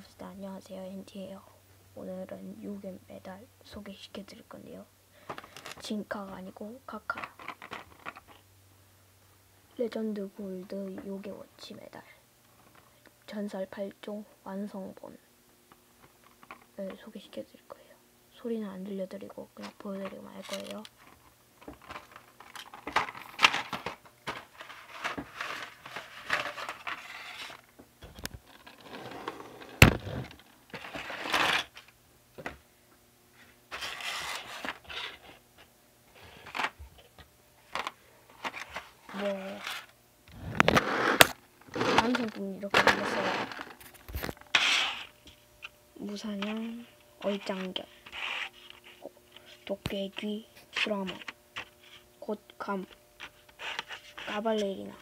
반갑습니다. 안녕하세요. 엔티예요. 오늘은 요괴 메달 소개시켜 드릴 건데요. 진카가 아니고 카카. 레전드 골드 요괴 워치 메달. 전설 8종 완성본을 소개시켜 드릴 거예요. 소리는 안 들려드리고 그냥 보여드리고만 할 거예요. 뭐 완성품이 이렇게 생겼어요. 무사냥, 얼짱견, 도깨기, 수라마, 곶감, 까발레리나,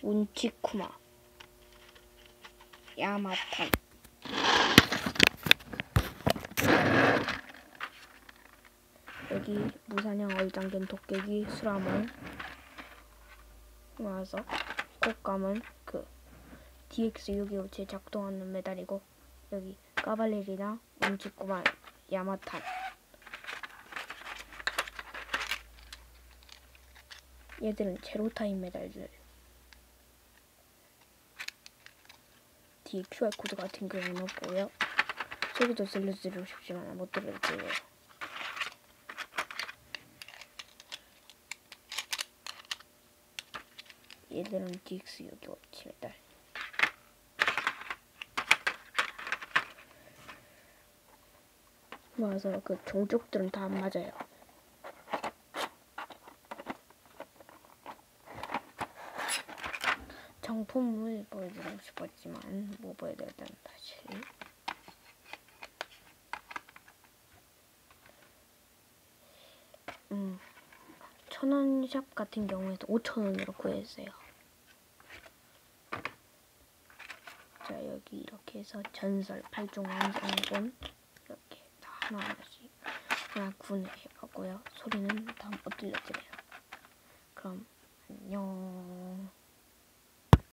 운치쿠마, 야마탄. 여기 무사냥, 얼짱견, 도깨기, 수라마, 와서 곶감은 그 DX625 제 작동하는 메달이고 여기 까발레리나 운치구만 야마탄 얘들은 제로타임 메달들. 뒤에 QR코드 같은 경우는 없고요. 소리도 들려드리고 싶지만 못 들려드려요 얘들은 DX 여기 워치 메달. 맞아요. 그 종족들은 다 안 맞아요. 정품을 보여드리고 싶었지만 뭐 보여드렸다는 다시. 음, 천원 샵 같은 경우에도 5천 원으로 구했어요. 여기 이렇게 해서 전설 8종 완성본 이렇게 다 하나 하나씩 하나 구매해봤고요. 소리는 다음 못 들려드려요. 그럼 안녕.